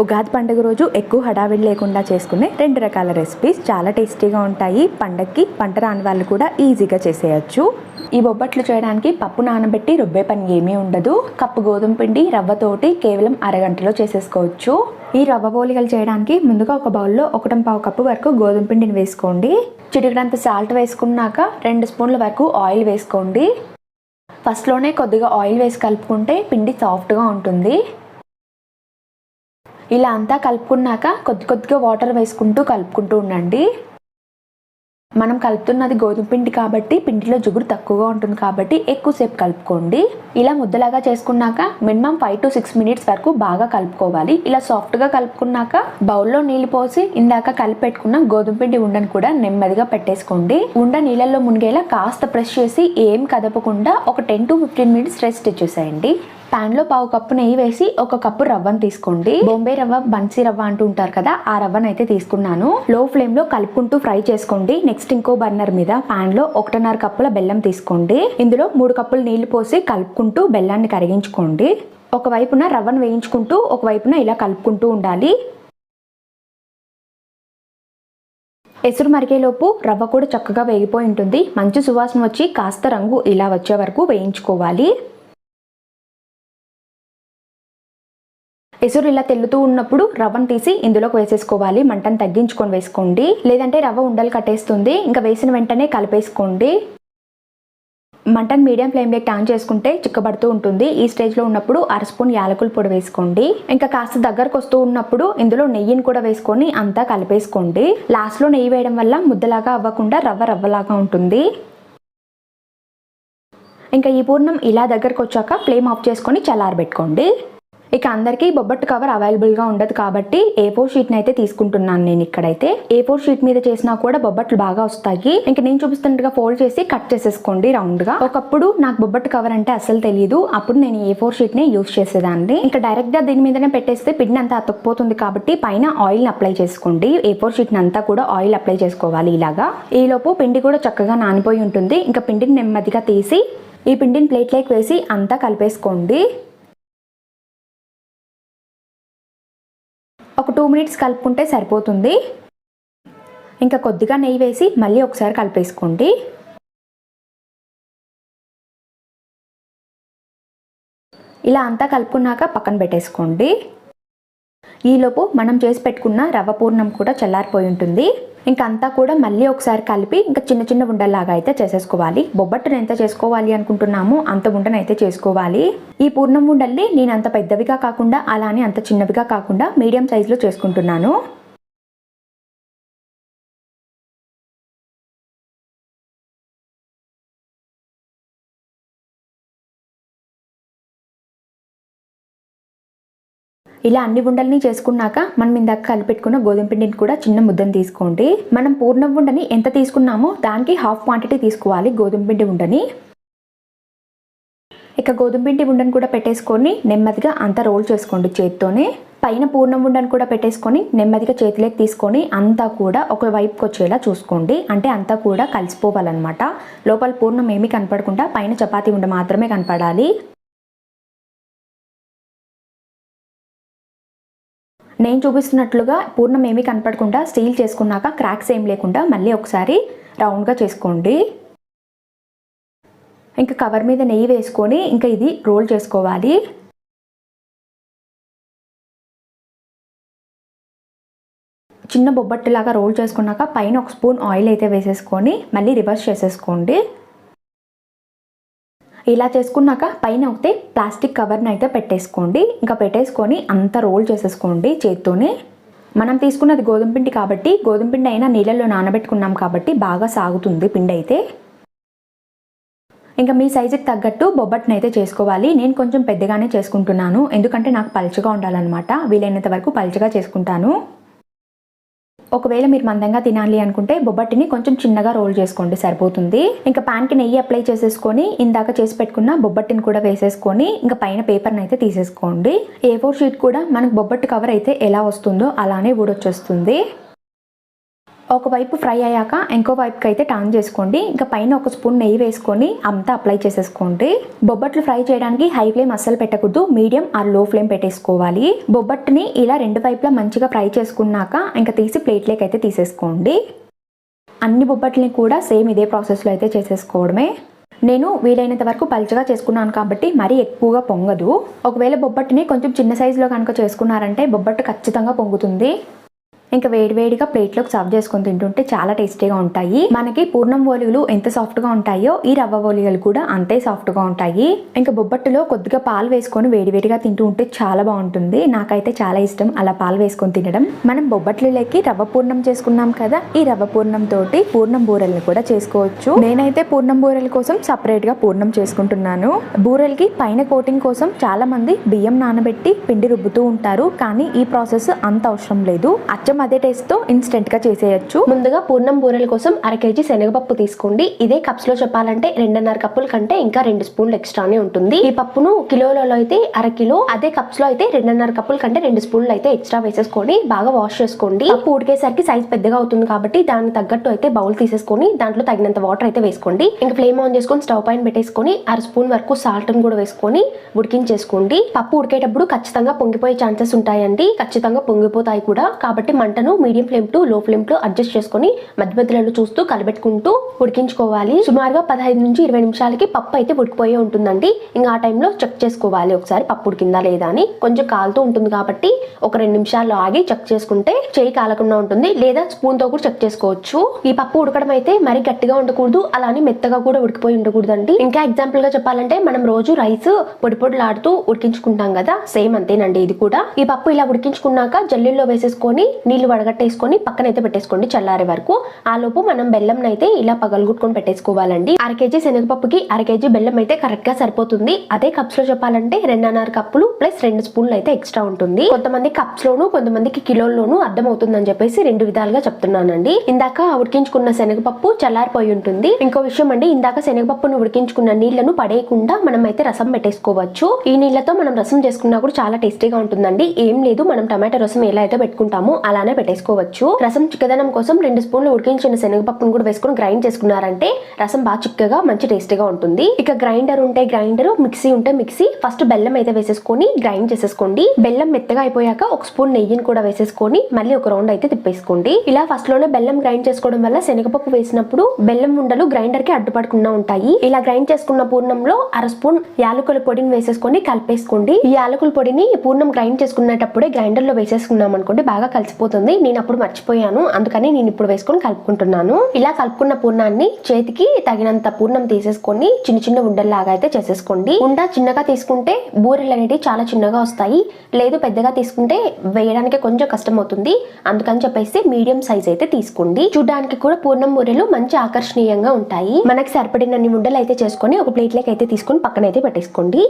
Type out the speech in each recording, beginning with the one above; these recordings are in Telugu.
ఉగాది పండుగ రోజు ఎక్కువ హడావిడి లేకుండా చేసుకునే రెండు రకాల రెసిపీస్ చాలా టేస్టీగా ఉంటాయి. పండక్కి పంట రాని వాళ్ళు కూడా ఈజీగా చేసేయచ్చు. ఈ బొబ్బట్లు చేయడానికి పప్పు నానబెట్టి రుబ్బే పని ఏమీ ఉండదు. కప్పు గోధుమ పిండి రవ్వతోటి కేవలం అరగంటలో చేసేసుకోవచ్చు. ఈ రవ్వ పోలికలు చేయడానికి ముందుగా ఒక బౌల్లో ఒకటం పావు కప్పు వరకు గోధుమ పిండిని వేసుకోండి. చిటికడంత సాల్ట్ వేసుకున్నాక రెండు స్పూన్ల వరకు ఆయిల్ వేసుకోండి. ఫస్ట్లోనే కొద్దిగా ఆయిల్ వేసి కలుపుకుంటే పిండి సాఫ్ట్గా ఉంటుంది. ఇలా అంతా కలుపుకున్నాక కొద్ది కొద్దిగా వాటర్ వేసుకుంటూ కలుపుకుంటూ ఉండండి. మనం కలుపుతున్నది గోధుమ పిండి కాబట్టి పిండిలో జుగురు తక్కువగా ఉంటుంది కాబట్టి ఎక్కువసేపు కలుపుకోండి. ఇలా ముద్దలాగా చేసుకున్నాక minimum five to six minutes వరకు బాగా కలుపుకోవాలి. ఇలా సాఫ్ట్గా కలుపుకున్నాక బౌల్లో నీళ్ళు పోసి ఇందాక కలిపెట్టుకున్న గోధుమ పిండి ఉండను కూడా నెమ్మదిగా పెట్టేసుకోండి. ఉండ నీళ్ళల్లో మునిగేలా కాస్త ప్రెస్ చేసి ఏం కదపకుండా ఒక ten to fifteen minutes rest ఇచ్చేసేయండి. ప్యాన్లో లో పావు కప్పు నెయ్యి వేసి ఒక కప్పు రవ్వను తీసుకోండి. బొంబే రవ్వ బన్సీ రవ్వ అంటూ ఉంటారు కదా ఆ రవ్వను అయితే తీసుకున్నాను. లో ఫ్లేమ్లో కలుపుకుంటూ ఫ్రై చేసుకోండి. నెక్స్ట్ ఇంకో బర్నర్ మీద ప్యాన్లో లో ఒకటిన్నర కప్పుల బెల్లం తీసుకోండి. ఇందులో మూడు కప్పులు నీళ్ళు పోసి కలుపుకుంటూ బెల్లాన్ని కరిగించుకోండి. ఒకవైపున రవ్వను వేయించుకుంటూ ఒకవైపున ఇలా కలుపుకుంటూ ఉండాలి. ఎసురు మరిగేలోపు రవ్వ కూడా చక్కగా వేగిపోయి ఉంటుంది. మంచి సువాసన వచ్చి కాస్త రంగు ఇలా వచ్చే వరకు వేయించుకోవాలి. ఎసురు ఇలా తెల్లుతూ ఉన్నప్పుడు రవ్వను తీసి ఇందులోకి వేసేసుకోవాలి. మంటను తగ్గించుకొని వేసుకోండి. లేదంటే రవ్వ ఉండలు కట్టేస్తుంది. ఇంకా వేసిన వెంటనే కలిపేసుకోండి. మంటన్ మీడియం ఫ్లేమ్లో ఆన్ చేసుకుంటే చిక్కబడుతూ ఉంటుంది. ఈ స్టేజ్లో ఉన్నప్పుడు అర స్పూన్ యాలకుల పొడి వేసుకోండి. ఇంకా కాస్త దగ్గరకు వస్తూ ఉన్నప్పుడు ఇందులో నెయ్యిని కూడా వేసుకొని అంతా కలిపేసుకోండి. లాస్ట్లో నెయ్యి వేయడం వల్ల ముద్దలాగా అవ్వకుండా రవ్వ రవ్వలాగా ఉంటుంది. ఇంకా ఈ పూర్ణం ఇలా దగ్గరకు వచ్చాక ఫ్లేమ్ ఆఫ్ చేసుకొని చల్లారబెట్టుకోండి. ఇక అందరికీ బొబ్బట్టు కవర్ అవైలబుల్గా ఉండదు కాబట్టి ఏ ఫోర్ షీట్ని అయితే తీసుకుంటున్నాను నేను ఇక్కడైతే. ఏ ఫోర్ షీట్ మీద చేసినా కూడా బొబ్బట్లు బాగా వస్తాయి. ఇంకా నేను చూపిస్తున్నట్టుగా ఫోల్డ్ చేసి కట్ చేసేసుకోండి రౌండ్గా. ఒకప్పుడు నాకు బొబ్బట్టు కవర్ అంటే అసలు తెలియదు అప్పుడు నేను ఏ ఫోర్ షీట్ని యూస్ చేసేదాన్ని. ఇంకా డైరెక్ట్గా దీని మీదనే పెట్టేస్తే పిండి అంతా అతుక్కుపోతుంది కాబట్టి పైన ఆయిల్ని అప్లై చేసుకోండి. ఏ ఫోర్ షీట్ని అంతా కూడా ఆయిల్ అప్లై చేసుకోవాలి ఇలాగా. ఈలోపు పిండి కూడా చక్కగా నానిపోయి ఉంటుంది. ఇంకా పిండిని నెమ్మదిగా తీసి ఈ పిండిని ప్లేట్లోకి వేసి అంతా కలిపేసుకోండి. ఒక టూ మినిట్స్ కలుపుకుంటే సరిపోతుంది. ఇంకా కొద్దిగా నెయ్యి వేసి మళ్ళీ ఒకసారి కలిపేసుకోండి. ఇలా అంతా కలుపుకున్నాక పక్కన పెట్టేసుకోండి. ఈలోపు మనం చేసి పెట్టుకున్న రవ్వ పూర్ణం కూడా చల్లారిపోయి ఉంటుంది. ఇంకంతా అంతా కూడా మళ్ళీ ఒకసారి కలిపి ఇంకా చిన్న చిన్న ఉండల్లాగా అయితే చేసేసుకోవాలి. బొబ్బట్టును ఎంత చేసుకోవాలి అనుకుంటున్నామో అంత ఉండను అయితే చేసుకోవాలి. ఈ పూర్ణం ఉండల్ని నేను అంత పెద్దవిగా కాకుండా అలానే అంత చిన్నవిగా కాకుండా మీడియం సైజులో చేసుకుంటున్నాను. ఇలా అన్ని ఉండల్ని చేసుకున్నాక మనం ఇందాక కలిపెట్టుకున్న గోధుమ పిండిని కూడా చిన్న ముద్దను తీసుకోండి. మనం పూర్ణం ఉండని ఎంత తీసుకున్నామో దానికి హాఫ్ క్వాంటిటీ తీసుకోవాలి గోధుమ పిండి ఉండని ఇక గోధుమ పిండి ఉండని కూడా పెట్టేసుకొని నెమ్మదిగా అంతా రోల్ చేసుకోండి చేతితోనే. పైన పూర్ణం ఉండని కూడా పెట్టేసుకొని నెమ్మదిగా చేతిలోకి తీసుకొని అంతా కూడా ఒక వైపుకి వచ్చేలా చూసుకోండి. అంటే అంతా కూడా కలిసిపోవాలన్నమాట. లోపల పూర్ణం ఏమీ కనపడకుండా పైన చపాతీ ఉండ మాత్రమే కనపడాలి. నేను చూపిస్తున్నట్లుగా పూర్ణం ఏమీ కనపడకుండా స్టీల్ చేసుకున్నాక క్రాక్స్ ఏం లేకుండా మళ్ళీ ఒకసారి రౌండ్గా చేసుకోండి. ఇంకా కవర్ మీద నెయ్యి వేసుకొని ఇంకా ఇది రోల్ చేసుకోవాలి. చిన్న బొబ్బట్టులాగా రోల్ చేసుకున్నాక పైన ఒక స్పూన్ ఆయిల్ అయితే వేసేసుకొని మళ్ళీ రివర్స్ చేసేసుకోండి. ఇలా చేసుకున్నాక పైన ఒకటి ప్లాస్టిక్ కవర్ని అయితే పెట్టేసుకోండి. ఇంకా పెట్టేసుకొని అంత రోల్ చేసేసుకోండి చేత్తోనే. మనం తీసుకున్నది గోధుమ పిండి కాబట్టి గోధుమ పిండి అయినా నీళ్ళల్లో నానబెట్టుకున్నాం కాబట్టి బాగా సాగుతుంది పిండి అయితే. ఇంకా మీ సైజుకి తగ్గట్టు బొబ్బట్ని అయితే చేసుకోవాలి. నేను కొంచెం పెద్దగానే చేసుకుంటున్నాను. ఎందుకంటే నాకు పలుచగా ఉండాలన్నమాట. వీలైనంత వరకు పలుచగా చేసుకుంటాను. ఒకవేళ మీరు మందంగా తినాలి అనుకుంటే బొబ్బట్టిని కొంచెం చిన్నగా రోల్ చేసుకోండి సరిపోతుంది. ఇంకా ప్యాన్కి నెయ్యి అప్లై చేసేసుకొని ఇందాక చేసి పెట్టుకున్న బొబ్బట్టిని కూడా వేసేసుకొని ఇంకా పైన పేపర్ని అయితే తీసేసుకోండి. ఏ ఫోర్ షీట్ కూడా మనకు బొబ్బట్టు కవర్ అయితే ఎలా వస్తుందో అలానే ఊడొచ్చేస్తుంది. ఒకవైపు ఫ్రై అయ్యాక ఇంకో వైపుకి అయితే టర్న్ చేసుకోండి. ఇంకా పైన ఒక స్పూన్ నెయ్యి వేసుకొని అంతా అప్లై చేసేసుకోండి. బొబ్బట్లు ఫ్రై చేయడానికి హై ఫ్లేమ్ అస్సలు పెట్టకూడదు. మీడియం ఆర్లో ఫ్లేమ్ పెట్టేసుకోవాలి. బొబ్బట్టుని ఇలా రెండు వైపులా మంచిగా ఫ్రై చేసుకున్నాక ఇంకా తీసి ప్లేట్లోకి అయితే తీసేసుకోండి. అన్ని బొబ్బట్లని కూడా సేమ్ ఇదే ప్రాసెస్లో అయితే చేసేసుకోవడమే. నేను వీలైనంత వరకు పలుచగా చేసుకున్నాను కాబట్టి మరీ ఎక్కువగా పొంగదు. ఒకవేళ బొబ్బట్టుని కొంచెం చిన్న సైజులో కనుక చేసుకున్నారంటే బొబ్బట్టు ఖచ్చితంగా పొంగుతుంది. ఇంకా వేడివేడిగా ప్లేట్లోకి సర్వ్ చేసుకొని తింటుంటే చాలా టేస్టీగా ఉంటాయి. మనకి పూర్ణం ఓలిగలు ఎంత సాఫ్ట్గా ఉంటాయో ఈ రవ్వ ఓలిగలు కూడా అంతే సాఫ్ట్గా ఉంటాయి. ఇంకా బొబ్బట్టులో కొద్దిగా పాలు వేసుకొని వేడివేడిగా తింటూ ఉంటే చాలా బాగుంటుంది. నాకైతే చాలా ఇష్టం అలా పాలు వేసుకొని తినడం. మనం బొబ్బట్లలోకి రవ్వ పూర్ణం చేసుకున్నాం కదా ఈ రవ్వ పూర్ణం తోటి పూర్ణం బూరెల్ని కూడా చేసుకోవచ్చు. నేనైతే పూర్ణం బూరెల కోసం సపరేట్గా పూర్ణం చేసుకుంటున్నాను. బూరెలకి పైన కోటింగ్ కోసం చాలా మంది బియ్యం నానబెట్టి పిండి రుబ్బుతూ ఉంటారు. కానీ ఈ ప్రాసెస్ అంత అవసరం లేదు. అచ్చం అదే టేస్ట్ ఇన్స్టెంట్గా చేసేయచ్చు. ముందుగా పూర్ణం బూరెల కోసం అర కేజీ శనగపప్పు తీసుకోండి. ఇదే కప్స్లో చెప్పాలంటే రెండున్నర కప్పుల కంటే ఇంకా రెండు స్పూన్లు ఎక్స్ట్రానే ఉంటుంది. ఈ పప్పును కిలోలలో అయితే అర కిలో అదే కప్స్లో అయితే రెండున్నర కప్పుల కంటే రెండు స్పూన్లు అయితే ఎక్స్ట్రా వేసేసుకొని బాగా వాష్ చేసుకోండి. పప్పు ఉడికేసరికి సైజ్ పెద్దగా అవుతుంది కాబట్టి దానికి తగ్గట్టు అయితే బౌల్ తీసేసుకొని దాంట్లో తగినంత వాటర్ అయితే వేసుకోండి. ఇంకా ఫ్లేమ్ ఆన్ చేసుకొని స్టవ్ పైన పెట్టేసుకొని అర స్పూన్ వరకు సాల్ట్ కూడా వేసుకొని ఉడికించేసుకోండి. పప్పు ఉడికేటప్పుడు ఖచ్చితంగా పొంగిపోయే ఛాన్సెస్ ఉంటాయండి. ఖచ్చితంగా పొంగిపోతాయి కూడా. కాబట్టి మంటను medium flame to low flame to adjust చేసుకొని మధ్య మధ్యలో చూస్తూ కలబెట్టుకుంటూ ఉడికించుకోవాలి. సుమారుగా పదహైదు నుంచి ఇరవై నిమిషాలకి పప్పు అయితే ఉడికిపోయే ఉంటుందండి. ఇంకా ఆ టైంలో చెక్ చేసుకోవాలి. ఒకసారి పప్పు ఉడికిందా లేదా అని. కొంచెం కాలుతూ ఉంటుంది కాబట్టి ఒక రెండు నిమిషాల్లో ఆగి చెక్ చేసుకుంటే చేయి కాలకుండా ఉంటుంది. లేదా స్పూన్తో కూడా చెక్ చేసుకోవచ్చు. ఈ పప్పు ఉడకడం అయితే మరి గట్టిగా ఉండకూడదు. అలానే మెత్తగా కూడా ఉడికిపోయి ఉండకూడదండి. ఇంకా ఎగ్జాంపుల్గా చెప్పాలంటే మనం రోజు రైస్ పొడి పొడిలాడుతూ ఉడికించుకుంటాం కదా. సేమ్ అంతేనండి ఇది కూడా. ఈ పప్పు ఇలా ఉడికించుకున్నాక జల్లీల్లో వేసేసుకొని నీళ్ళు నీళ్ళు వడగట్టేసుకొని పక్కన అయితే పెట్టేసుకోండి చల్లారే వరకు. ఆ లోపు మనం బెల్లం అయితే ఇలా పగలగొట్టుకొని పెట్టేసుకోవాలండి. అర కేజీ శనగపప్పుకి అర కేజీ బెల్లం అయితే కరెక్ట్గా సరిపోతుంది. అదే కప్స్లో చెప్పాలంటే రెండున్నర కప్పులు ప్లస్ రెండు స్పూన్లు అయితే ఎక్స్ట్రా ఉంటుంది. కొంతమంది కప్స్ లోను కొంతమందికి కిలోల్లోనూ అర్థం అవుతుందని చెప్పేసి రెండు విధాలుగా చెప్తున్నానండి. ఇందాక ఉడికించుకున్న శనగపప్పు చల్లారిపోయి ఉంటుంది. ఇంకో విషయం అండి ఇందాక శనగపప్పును ఉడికించుకున్న నీళ్ళను పడేయకుండా మనం అయితే రసం పెట్టేసుకోవచ్చు. ఈ నీళ్ళతో మనం రసం చేసుకున్నా కూడా చాలా టేస్టీగా ఉంటుందండి. ఏం లేదు మనం టమాటో రసం ఎలా అయితే పెట్టుకుంటామో అలా అలానే పెట్టేసుకోవచ్చు. రసం చిక్కదనం కోసం రెండు స్పూన్లు ఉడికించిన శనగపప్పును కూడా వేసుకొని గ్రైండ్ చేసుకున్నారంటే రసం బాగా చిక్కగా మంచి టేస్టీగా ఉంటుంది. ఇక గ్రైండర్ ఉంటే గ్రైండర్ మిక్సీ ఉంటే మిక్సీ. ఫస్ట్ బెల్లం అయితే వేసేసుకొని గ్రైండ్ చేసేసుకోండి. బెల్లం మెత్తగా అయిపోయాక ఒక స్పూన్ నెయ్యిని కూడా వేసేసుకొని మళ్ళీ ఒక రౌండ్ అయితే తిప్పేసుకోండి. ఇలా ఫస్ట్లోనే బెల్లం గ్రైండ్ చేసుకోవడం వల్ల శనగపప్పు వేసినప్పుడు బెల్లం ఉండలు గ్రైండర్కి అడ్డుపడకుండా ఉంటాయి. ఇలా గ్రైండ్ చేసుకున్న పూర్ణంలో అర స్పూన్ యాలకుల పొడిని వేసేసుకొని కలిపేసుకోండి. ఈ యాలకుల పొడిని పూర్ణం గ్రైండ్ చేసుకునేటప్పుడే గ్రైండర్లో వేసేసుకున్నాం అనుకోండి బాగా కలిసిపోతుంది. నేను అప్పుడు మర్చిపోయాను. అందుకని నేను ఇప్పుడు వేసుకొని కలుపుకుంటున్నాను. ఇలా కలుపుకున్న పూర్ణాన్ని చేతికి తగినంత పూర్ణం తీసేసుకొని చిన్న చిన్న ఉండల్లాగా అయితే చేసేసుకోండి. ఉండ చిన్నగా తీసుకుంటే బూరెలు అనేవి చాలా చిన్నగా వస్తాయి. లేదు పెద్దగా తీసుకుంటే వేయడానికి కొంచెం కష్టం అవుతుంది అందుకని చెప్పేసి మీడియం సైజ్ అయితే తీసుకోండి. చూడడానికి కూడా పూర్ణం బూరెలు మంచి ఆకర్షణీయంగా ఉంటాయి. మనకి సరిపడినన్ని ఉండలు అయితే చేసుకొని ఒక ప్లేట్లోకి అయితే తీసుకొని పక్కన అయితే పెట్టేసుకోండి.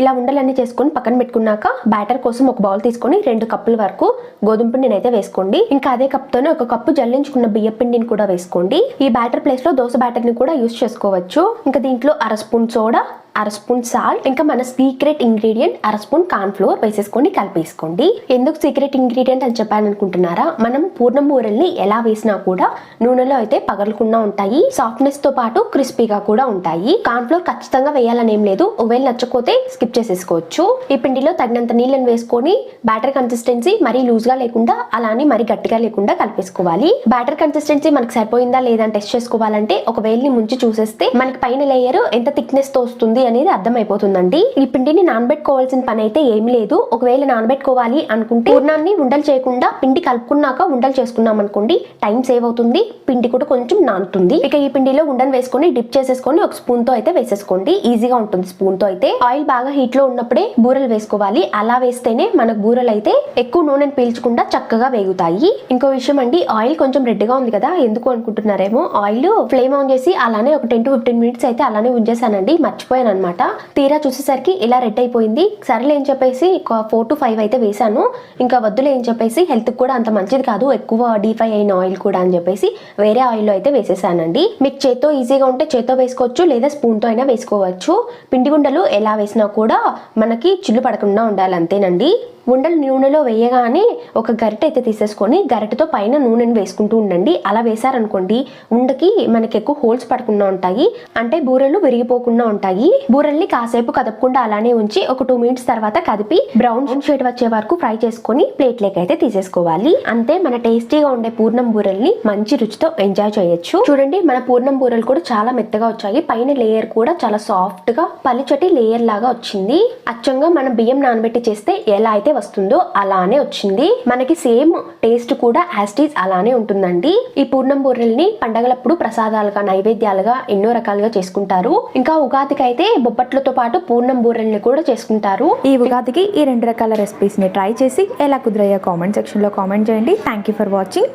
ఇలా ఉండలన్నీ చేసుకొని పక్కన పెట్టుకున్నాక బ్యాటర్ కోసం ఒక బౌల్ తీసుకొని రెండు కప్పుల వరకు గోధుమ పిండిని అయితే వేసుకోండి. ఇంకా అదే కప్తోనే ఒక కప్పు జల్లించుకున్న బియ్య పిండిని కూడా వేసుకోండి. ఈ బ్యాటర్ ప్లేస్లో దోశ బ్యాటర్ని కూడా యూస్ చేసుకోవచ్చు. ఇంకా దీంట్లో అర స్పూన్ సోడా అర స్పూన్ సాల్ట్ ఇంకా మన సీక్రెట్ ఇంగ్రీడియంట్ అర స్పూన్ కార్న్ ఫ్లోర్ వేసేసుకొని కలిపేసుకోండి. ఎందుకు సీక్రెట్ ఇంగ్రీడియంట్ అని చెప్పాను అనుకుంటున్నారా మనం పూర్ణం బూరెల్ని ఎలా వేసినా కూడా నూనెలో అయితే పగలకుండా ఉంటాయి. సాఫ్ట్నెస్తో పాటు క్రిస్పీగా కూడా ఉంటాయి. కార్న్ ఫ్లోర్ ఖచ్చితంగా వేయాలని ఏం లేదు. ఒకవేళ నచ్చకపోతే స్కిప్ చేసేసుకోవచ్చు. ఈ పిండిలో తగినంత నీళ్ళని వేసుకొని బ్యాటర్ కన్సిస్టెన్సీ మరీ లూజ్గా లేకుండా అలానే మరీ గట్టిగా లేకుండా కలిపేసుకోవాలి. బ్యాటర్ కన్సిస్టెన్సీ మనకి సరిపోయిందా లేదా టెస్ట్ చేసుకోవాలంటే ఒక వేలిని ముంచి చూసేస్తే మనకి పైన లేయర్ ఎంత థిక్నెస్తో వస్తుంది అనేది అర్థమైపోతుందండి. ఈ పిండిని నానబెట్టుకోవాల్సిన పని అయితే ఏమి లేదు. ఒకవేళ నానబెట్టుకోవాలి అనుకుంటే పూర్ణాన్ని ఉండలు చేయకుండా పిండి కలుపుకున్నాక ఉండలు చేసుకున్నాం అనుకోండి టైం సేవ్ అవుతుంది. పిండి కూడా కొంచెం నానుతుంది. ఇక ఈ పిండిలో ఉండను వేసుకొని డిప్ చేసేసుకొని ఒక స్పూన్తో అయితే వేసేసుకోండి. ఈజీగా ఉంటుంది స్పూన్తో అయితే. ఆయిల్ బాగా హీట్లో ఉన్నప్పుడే బూరెలు వేసుకోవాలి. అలా వేస్తేనే మనకు బూరెలు అయితే ఎక్కువ నూనెను పీల్చకుండా చక్కగా వేగుతాయి. ఇంకో విషయం అండి ఆయిల్ కొంచెం రెడ్గా ఉంది కదా ఎందుకు అనుకుంటున్నారేమో? ఆయిల్ ఫ్లేమ్ ఆన్ చేసి అలానే ఒక టెన్ టు ఫిఫ్టీన్ మినిట్స్ అయితే అలానే ఉంచేసానండి మర్చిపోయాను అనమాట తీరా చూసేసరికి ఇలా రెడ్ అయిపోయింది. సరేలే అని చెప్పేసి ఒక ఫోర్ టు ఫైవ్ అయితే వేసాను ఇంకా వద్దులే అని చెప్పేసి హెల్త్ కూడా అంత మంచిది కాదు. ఎక్కువ డీప్ ఫ్రై అయిన ఆయిల్ కూడా అని చెప్పేసి వేరే ఆయిల్లో అయితే వేసేసానండి. మీకు చేత్తో ఈజీగా ఉంటే చేత్తో వేసుకోవచ్చు లేదా స్పూన్తో అయినా వేసుకోవచ్చు. పిండి గుండలు ఎలా వేసినా కూడా మనకి చిల్లు పడకుండా ఉండాలి అంతేనండి. ఉండలు నూనెలో వేయగానే ఒక గరిటె అయితే తీసేసుకొని గరిటెతో పైన నూనెను వేసుకుంటూ ఉండండి. అలా వేశారనుకోండి ఉండకి మనకి ఎక్కువ హోల్స్ పడకుండా ఉంటాయి అంటే బూరెలు విరిగిపోకుండా ఉంటాయి. బూరెల్ని కాసేపు కదపకుండా అలానే ఉంచి ఒక టూ మినిట్స్ తర్వాత కదిపి బ్రౌన్ షేడ్ వచ్చే వరకు ఫ్రై చేసుకొని ప్లేట్లోకి అయితే తీసేసుకోవాలి. అంతే మన టేస్టీగా ఉండే పూర్ణం బూరెల్ని మంచి రుచితో ఎంజాయ్ చేయొచ్చు. చూడండి మన పూర్ణం బూరెలు కూడా చాలా మెత్తగా వచ్చాయి. పైన లేయర్ కూడా చాలా సాఫ్ట్గా పలిచటి లేయర్ లాగా వచ్చింది. అచ్చంగా మనం బియ్యం నానబెట్టి చేస్తే ఎలా అయితే వస్తుందో అలానే వచ్చింది. మనకి సేమ్ టేస్ట్ కూడా యాస్టీజ్ అలానే ఉంటుందండి. ఈ పూర్ణం బూరెల్ని పండగలప్పుడు ప్రసాదాలుగా నైవేద్యాలుగా ఎన్నో రకాలుగా చేసుకుంటారు. ఇంకా ఉగాదికి అయితే బొబ్బట్లతో పాటు పూర్ణం బూరెల్ని కూడా చేసుకుంటారు. ఈ ఉగాదికి ఈ రెండు రకాల రెసిపీస్ని ట్రై చేసి ఎలా కుదిరయ్యో కామెంట్ సెక్షన్లో కామెంట్ చేయండి. Thank you for watching